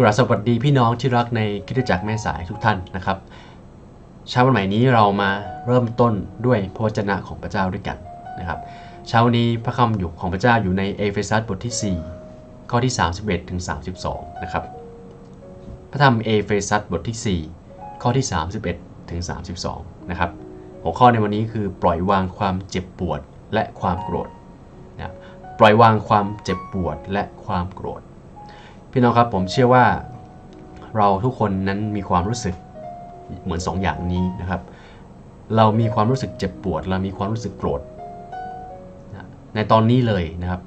กราบสวัสดีพี่น้องที่รักในคริสตจักรแม่สายทุกท่านนะครับเช้าวันใหม่นี้เรามาเริ่มต้นด้วยพระวจนะของพระเจ้าด้วยกันนะครับเช้านี้พระคำอยู่ของพระเจ้าอยู่ในเอเฟซัสบทที่ 4 ข้อที่ 31ถึง32 นะครับ พระธรรมเอเฟซัสบทที่ 4 ข้อที่ 31ถึง32 นะครับ หัวข้อในวันนี้คือปล่อยวางความเจ็บปวดและความโกรธนะปล่อยวางความเจ็บปวดและความโกรธ พี่น้องครับผมเชื่อว่าเราทุกคนนั้นมีความรู้สึกเหมือนสองอย่างนี้นะครับ เรามีความรู้สึกเจ็บปวด เรามีความรู้สึกโกรธ ในตอนนี้เลยนะครับ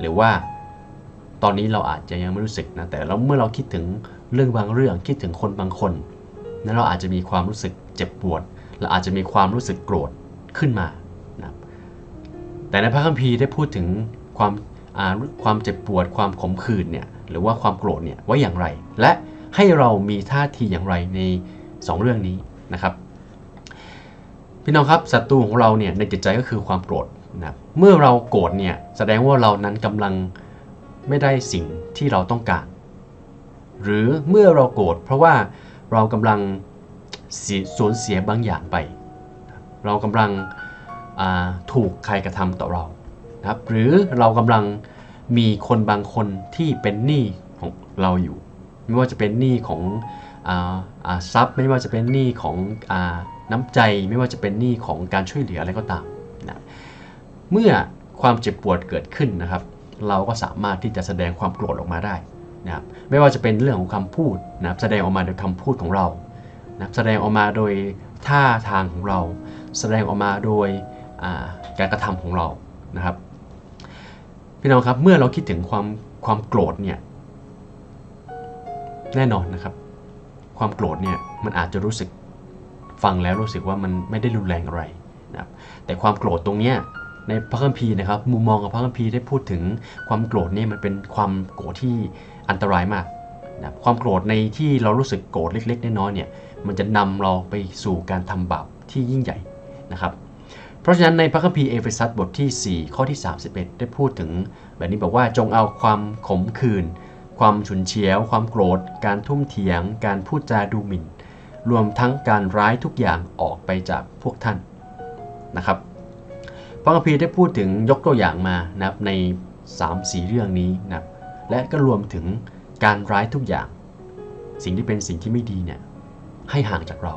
หรือว่าตอนนี้เราอาจจะยังไม่รู้สึกนะแต่เราเมื่อเราคิดถึงเรื่องบางเรื่องคิดถึงคนบางคนนั้นเราอาจจะมีความรู้สึกเจ็บปวดเราอาจจะมีความรู้สึกโกรธขึ้นมานะครับแต่ในพระคัมภีร์ได้พูดถึงความ ความเจ็บปวดความขมขื่นเนี่ยหรือว่าความโกรธเนี่ยไว้อย่างไร และให้เรามีท่าทีอย่างไรใน 2 เรื่องนี้นะครับ พี่น้องครับศัตรูของเราเนี่ยในจิตใจก็คือความโกรธนะครับเมื่อเราโกรธเนี่ยแสดงว่าเรานั้นกำลังไม่ได้สิ่งที่เราต้องการ หรือเมื่อเราโกรธเพราะว่าเรากำลังสูญเสียบางอย่างไป เรากำลังถูกใครกระทำต่อเรา นะครับ หรือเรากำลังมีคนบางคนที่เป็นหนี้ของเราอยู่ ไม่ว่าจะเป็นหนี้ของทรัพย์ ไม่ว่าจะเป็นหนี้ของอน้ำใจ ไม่ว่าจะเป็นหนี้ของการช่วยเหลืออะไรก็ตามนะเมื่อความเจ็บปวดเกิดขึ้นนะครับ เราก็สามารถที่จะแสดงความโกรธออกมาได้นะครับไม่ว่าจะเป็นเรื่องของคำพูดนะครับแสดงออกมาโดยคำพูดของเรานะแสดงออกมาโดยท่าทางของเรา แสดงออกมาโดยการกระทำของเรานะครับ พี่น้องครับเมื่อเราคิดถึงความความโกรธเนี่ยแน่นอนนะครับ ความโกรธเนี่ยมันอาจจะรู้สึกฟังแล้วรู้สึกว่ามันไม่ได้รุนแรงอะไรนะครับแต่ความโกรธตรงเนี้ยในพระคัมภีร์นะครับมุมมองของพระคัมภีร์ได้พูดถึงความโกรธเนี่ยมันเป็นความโกรธที่อันตรายมากนะคความโกรธในที่เรารู้สึกโกรธเล็กๆน้อยๆเนี่ยมันจะนำเราไปสู่การทำบาปที่ยิ่งใหญ่นะครับ เพราะฉะนั้นในพระคัมภีร์เอเฟซัสบทที่ 4 ข้อที่ 31 ได้พูดถึง แบบนี้บอกว่าจงเอาความขมขื่นความฉุนเฉียว ความโกรธ การทุ่มเถียง การพูดจาดูหมิ่น รวมทั้งการร้ายทุกอย่างออกไปจากพวกท่านนะครับพระคัมภีร์ได้พูดถึงยกตัวอย่างมานะครับใน3-4เรื่องนี้นะครับและก็รวมถึงการร้ายทุกอย่าง สิ่งที่เป็นสิ่งที่ไม่ดีเนี่ยให้ห่างจากเรา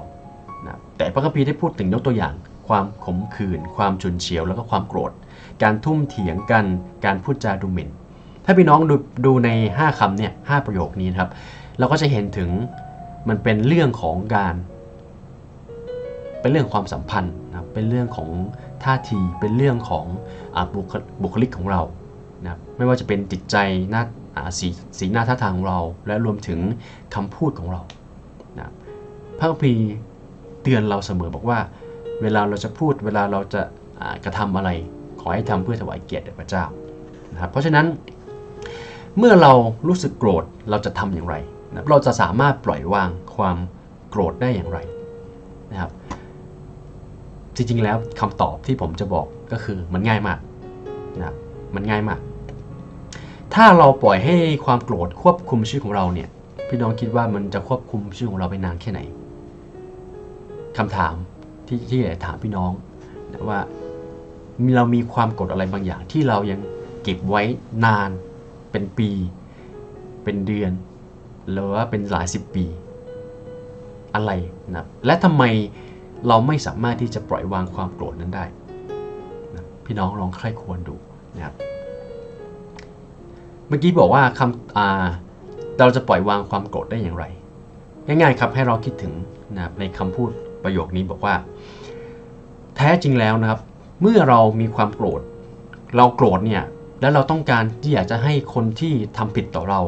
นะแต่พระคัมภีร์ได้พูดถึงยกตัวอย่าง ความขมขื่น ความฉุนเฉียว แล้วก็ความโกรธ การทุ่มเถียงกัน การพูดจาดูหมิ่น ถ้าพี่น้องดูดูใน 5คำเนี่ยหประโยคนี้นะครับ เราก็จะเห็นถึงมันเป็นเรื่องของการ เป็นเรื่องความสัมพันธ์นะเป็นเรื่องของท่าที เป็นเรื่องของอบุคบุคลิกของเรานะไม่ว่าจะเป็นจิตใจหน้าอ่าสีสีหน้าท่าทางของเรา และรวมถึงคำพูดของเรานะครับพระคัมภีเตือนเราเสมอบอกว่า เวลาเราจะพูดเวลาเราจะกระทำอะไรขอให้ทำเพื่อถวายเกียรติแด่พระเจ้านะครับเพราะฉะนั้น เมื่อเรารู้สึกโกรธเราจะทำอย่างไรนะเราจะสามารถปล่อยวางความโกรธได้อย่างไรนะครับจริงๆแล้วคำตอบที่ผมจะบอกก็คือมันง่ายมากนะครับมันง่ายมาก ถ้าเราปล่อยให้ความโกรธควบคุมชีวิตของเราเนี่ยพี่น้องคิดว่ามันจะควบคุมชีวิตของเราไปนานแค่ไหนคำถาม ที่ที่อยากถามพี่น้องนะว่าเรามีความโกรธอะไรบางอย่าง ที่เรายังเก็บไว้นานเป็นปี เป็นเดือน หรือว่าเป็นหลายสิบปี อะไรนะและทำไมเราไม่สามารถที่จะปล่อยวางความโกรธนั้นได้นะพี่น้องลองใคร่ควรดูนะครับเมื่อกี้บอกว่าคำอาเราจะปล่อยวางความโกรธได้อย่างไร ง่ายๆครับให้เราคิดถึงนะในคำพูด ประโยคนี้บอกว่า แท้จริงแล้วนะครับ เมื่อเรามีความโกรธ เราโกรธเนี่ยแล้วเราต้องการที่อยากจะให้คนที่ทำผิดต่อเรา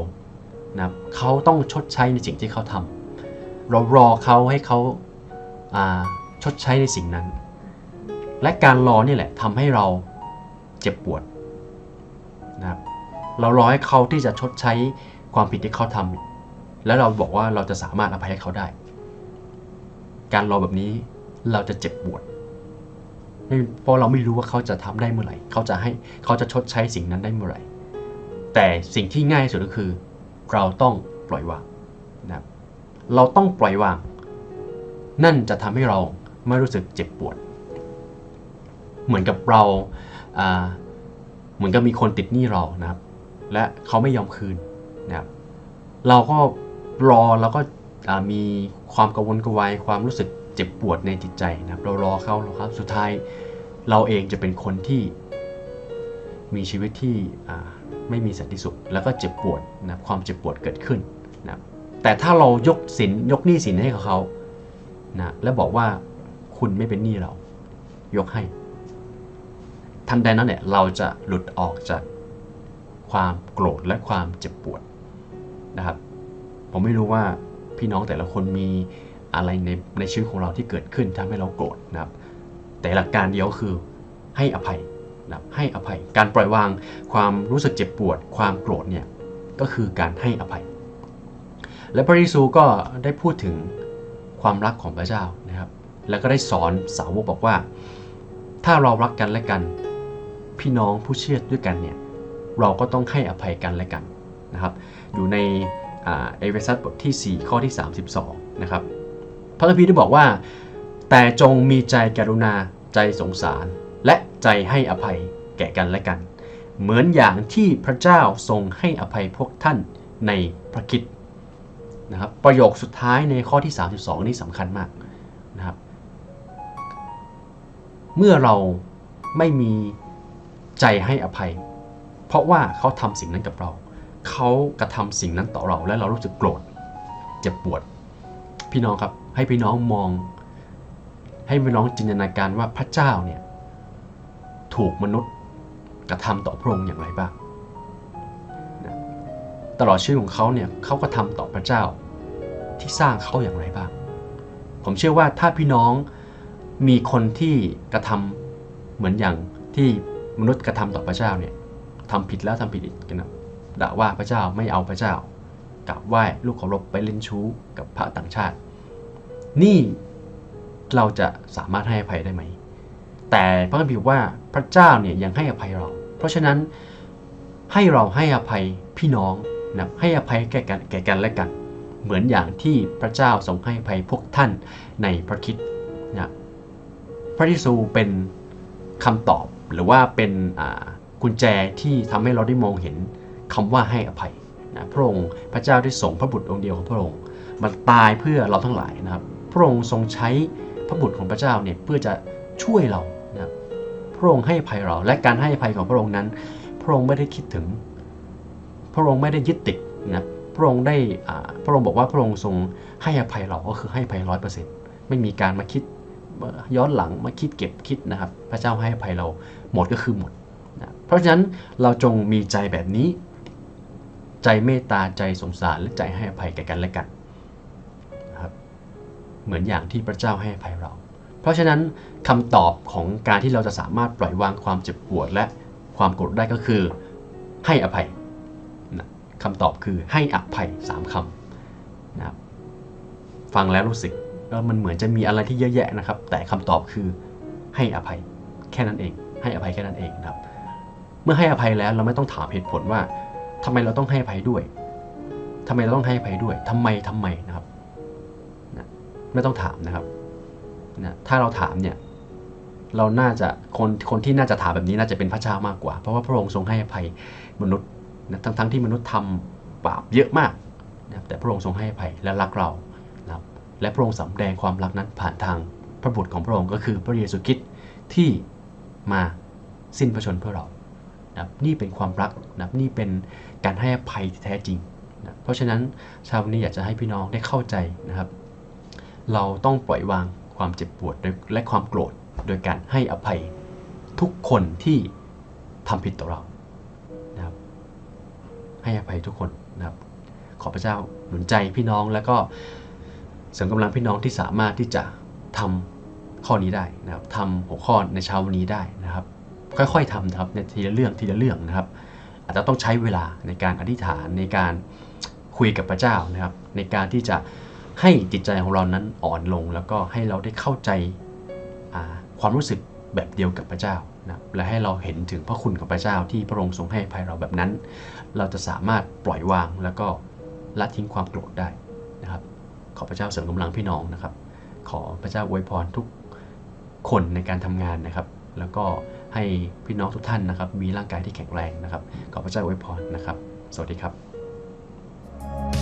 นะครับเขาต้องชดใช้ในสิ่งที่เขาทำเรารอเขาให้เขาาชดใช้ในสิ่งนั้น และการรอนี่แหละทำให้เราเจ็บปวดนะครับเรารอให้เขาที่จะชดใช้ความผิดที่เขาทำแล้วเราบอกว่าเราจะสามารถอภัยให้เขาได้ การรอแบบนี้เราจะเจ็บปวดเพราะเราไม่รู้ว่าเขาจะทำได้เมื่อไหร่ เขาจะให้เขาจะชดใช้สิ่งนั้นได้เมื่อไหร่ แต่สิ่งที่ง่ายที่สุดก็คือ เราต้องปล่อยวางนะเราต้องปล่อยวาง นั่นจะทำให้เราไม่รู้สึกเจ็บปวด เหมือนกับเราเหมือนกับมีคนติดหนี้เรานะครับ และเขาไม่ยอมคืนนะครับ เราก็รอแล้วก็ มีความกังวลกระวายความรู้สึกเจ็บปวดในจิตใจนะครับเรารอเขาเราครับ สุดท้ายเราเองจะเป็นคนที่มีชีวิตที่ไม่มีสันติสุข แล้วก็เจ็บปวดนะความเจ็บปวดเกิดขึ้นนะแต่ถ้าเรายกสินยกหนี้สินให้กับเขานะและบอกว่าคุณไม่เป็นหนี้เรา ยกให้ทันใดนั้นเนี่ยเราจะหลุดออกจากความโกรธและความเจ็บปวดนะครับ ผมไม่รู้ว่า พี่น้องแต่ละคนมีอะไรในในชีวิตของเราที่เกิดขึ้นทำให้เราโกรธนะครับ แต่หลักการเดียวคือให้อภัยนะครับให้อภัย การปล่อยวางความรู้สึกเจ็บปวด ความโกรธเนี่ยก็คือการให้อภัย และพระเยซูก็ได้พูดถึงความรักของพระเจ้านะครับ แล้วก็ได้สอนสาวกบอกว่า ถ้าเรารักกันและกัน พี่น้องผู้เชื่อด้วยกันเนี่ยเราก็ต้องให้อภัยกันและกันนะครับ อยู่ใน เอเวซัสบทที่ 4 ข้อที่ 32 นะครับ พระคัมภีร์ได้บอกว่า แต่จงมีใจกรุณาใจสงสาร และใจให้อภัยแก่กันและกัน เหมือนอย่างที่พระเจ้าทรงให้อภัยพวกท่านในพระคิดนะครับประโยคสุดท้ายในข้อที่ 32 นี่สำคัญมากนะครับ เมื่อเราไม่มีใจให้อภัย เพราะว่าเขาทำสิ่งนั้นกับเรา เขากระทำสิ่งนั้นต่อเราและเรารู้สึกโกรธเจ็บปวด พี่น้องครับให้พี่น้องมอง ให้พี่น้องจินตนาการว่าพระเจ้าเนี่ยถูกมนุษย์กระทำต่อพระองค์อย่างไรบ้างตลอดชีวิตของเขาเนี่ยเขาก็ทำต่อพระเจ้าที่สร้างเขาอย่างไรบ้าง ผมเชื่อว่าถ้าพี่น้องมีคนที่กระทำเหมือนอย่างที่มนุษย์กระทำต่อพระเจ้าเนี่ยทำผิดแล้วทำผิดอีกนะ ด่าว่าพระเจ้าไม่เอาพระเจ้ากราบไหว้ลูกเคารพไปเล่นชู้กับพระต่างชาติ นี่เราจะสามารถให้อภัยได้ไหม แต่พระคัมภีร์ว่าพระเจ้าเนี่ยยังให้อภัยเรา เพราะฉะนั้นให้เราให้อภัยพี่น้องนะให้อภัยแก่กันแก่กันและกัน เหมือนอย่างที่พระเจ้าทรงให้อภัยพวกท่านในพระคิดนะพระเยซูเป็นคำตอบหรือว่าเป็นกุญแจที่ทำให้เราได้มองเห็น คำว่าให้อภัยนะพระองค์พระเจ้าได้ส่งพระบุตรองค์เดียวของพระองค์มาตายเพื่อเราทั้งหลายนะครับ พระองค์ทรงใช้พระบุตรของพระเจ้าเนี่ยเพื่อจะช่วยเรานะพระองค์ให้อภัยเราและการให้อภัยของพระองค์นั้น พระองค์ไม่ได้คิดถึง พระองค์ไม่ได้ยึดติดนะพระองค์ได้พระองค์บอกว่าพระองค์ทรงให้อภัยเราก็คือให้อภัยร้อยเปอร์เซ็นต์ไม่มีการมาคิดย้อนหลังมาคิดเก็บคิดนะครับ พระเจ้าให้อภัยเราหมดก็คือหมดนะเพราะฉะนั้นเราจงมีใจแบบนี้ ใจเมตตาใจสงสารและใจให้อภัยแก่กันและกันนะครับเหมือนอย่างที่พระเจ้าให้อภัยเรา เพราะฉะนั้นคำตอบของการที่เราจะสามารถปล่อยวางความเจ็บปวดและความโกรธได้ก็คือ ให้อภัยนะคำตอบคือให้อภัยสามคำนะครับฟังแล้วรู้สึกมันเหมือนจะมีอะไรที่เยอะแยะนะครับ แต่คำตอบคือให้อภัยแค่นั้นเอง ให้อภัยแค่นั้นเองนะครับ เมื่อให้อภัยแล้วเราไม่ต้องถามเหตุผลว่า ทำไมเราต้องให้อภัยด้วยทำไมเราต้องให้อภัยด้วยทำไมทำไมนะครับนะไม่ต้องถามนะครับนะถ้าเราถามเนี่ยเราน่าจะคนคนที่น่าจะถามแบบนี้น่าจะเป็นพระเจ้ามากกว่า เพราะว่าพระองค์ทรงให้อภัยมนุษย์นะทั้งทั้งที่มนุษย์ทำบาปเยอะมากนะแต่พระองค์ทรงให้อภัยและรักเรานะครับและพระองค์สำแดงความรักนั้นผ่านทางพระบุตรของพระองค์ก็คือพระเยซูคริสต์ที่มาสิ้นพระชนเพื่อเรา นะนี่เป็นความรักนะนี่เป็นการให้อภัยที่แท้จริงนะเพราะฉะนั้นชาววันนี้อยากจะให้พี่น้องได้เข้าใจนะครับ เราต้องปล่อยวางความเจ็บปวดและความโกรธ โดยการให้อภัยทุกคนที่ทำผิดต่อเรานะครับ ให้อภัยทุกคนนะครับ ขอพระเจ้าหนุนใจพี่น้องแล้วก็เสริมกำลังพี่น้องที่สามารถที่จะทำข้อนี้ได้นะครับทำหัวข้อในเช้าวันนี้ได้นะครับ ค่อยๆทำนะครับในทีละเรื่องทีละเรื่องนะครับ อาจจะต้องใช้เวลาในการอธิษฐานในการคุยกับพระเจ้านะครับ ในการที่จะให้จิตใจของเรานั้นอ่อนลง แล้วก็ให้เราได้เข้าใจความรู้สึกแบบเดียวกับพระเจ้านะและให้เราเห็นถึงพระคุณของพระเจ้าที่พระองค์ทรงให้ภัยเราแบบนั้น เราจะสามารถปล่อยวางแล้วก็ละทิ้งความโกรธได้นะครับ ขอพระเจ้าเสริมกำลังพี่น้องนะครับ ขอพระเจ้าอวยพรทุก คนในการทำงานนะครับ แล้วก็ให้พี่น้องทุกท่านนะครับ มีร่างกายที่แข็งแรงนะครับ ขอพระเจ้าอวยพรนะครับ สวัสดีครับ thank you